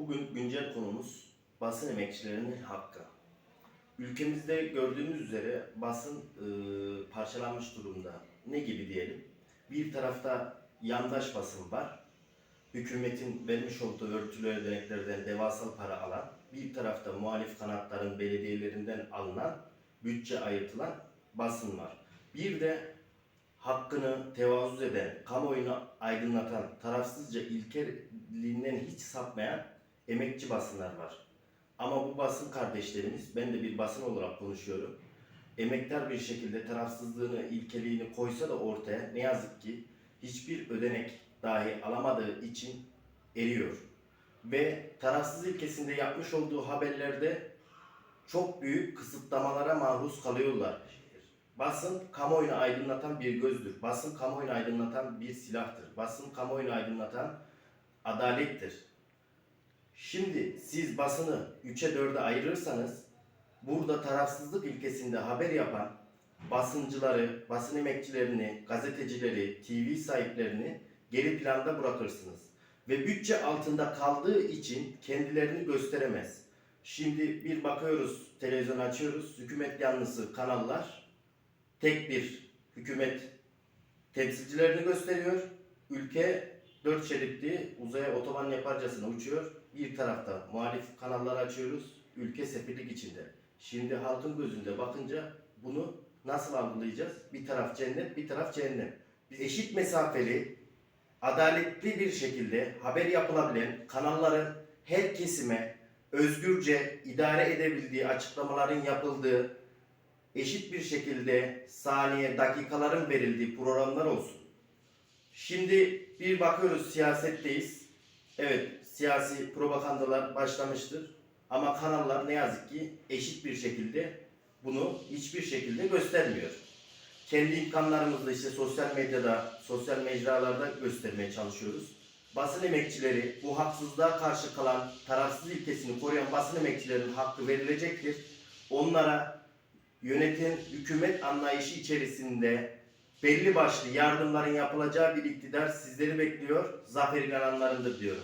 Bugün güncel konumuz basın emekçilerinin hakkı. Ülkemizde gördüğümüz üzere basın e, parçalanmış durumda. Ne gibi diyelim? Bir tarafta yandaş basın var. Hükümetin vermiş olduğu örtülü ödeneklerden devasal para alan, bir tarafta muhalif kanatların belediyelerinden alınan, bütçe ayırtılan basın var. Bir de hakkını tevazuz eden, kamuoyunu aydınlatan, tarafsızca ilkeliğinden hiç sapmayan emekçi basınlar var. Ama bu basın kardeşlerimiz, ben de bir basın olarak konuşuyorum, emektar bir şekilde tarafsızlığını, ilkeliğini koysa da ortaya ne yazık ki hiçbir ödenek dahi alamadığı için eriyor. Ve tarafsız ilkesinde yapmış olduğu haberlerde çok büyük kısıtlamalara maruz kalıyorlar. Basın kamuoyunu aydınlatan bir gözdür. Basın kamuoyunu aydınlatan bir silahtır. Basın kamuoyunu aydınlatan adalettir. Şimdi siz basını 3'e 4'e ayırırsanız burada tarafsızlık ilkesinde haber yapan basıncıları, basın emekçilerini, gazetecileri, TV sahiplerini geri planda bırakırsınız. Ve bütçe altında kaldığı için kendilerini gösteremez. Şimdi bir bakıyoruz, televizyon açıyoruz, hükümet yanlısı kanallar tek bir hükümet temsilcilerini gösteriyor. Ülke dört şeritli uzaya otoban yaparcasına uçuyor. Bir tarafta muhalif kanallar açıyoruz. Ülke sefillik içinde. Şimdi halkın gözünde bakınca bunu nasıl algılayacağız? Bir taraf cennet, bir taraf cehennem. Biz eşit mesafeli, adaletli bir şekilde haber yapılabilen kanalların her kesime özgürce idare edebildiği açıklamaların yapıldığı eşit bir şekilde saniye, dakikaların verildiği programlar olsun. Şimdi bir bakıyoruz siyasetteyiz. Evet siyasi propagandalar başlamıştır. Ama kanallar ne yazık ki eşit bir şekilde bunu hiçbir şekilde göstermiyor. Kendi imkanlarımızla işte sosyal medyada, sosyal mecralarda göstermeye çalışıyoruz. Basın emekçileri bu haksızlığa karşı kalan tarafsız ilkesini koruyan basın emekçilerinin hakkı verilecektir. Onlara yöneten hükümet anlayışı içerisinde belli başlı yardımların yapılacağı bir iktidar sizleri bekliyor. Zafer inananlarındır diyorum.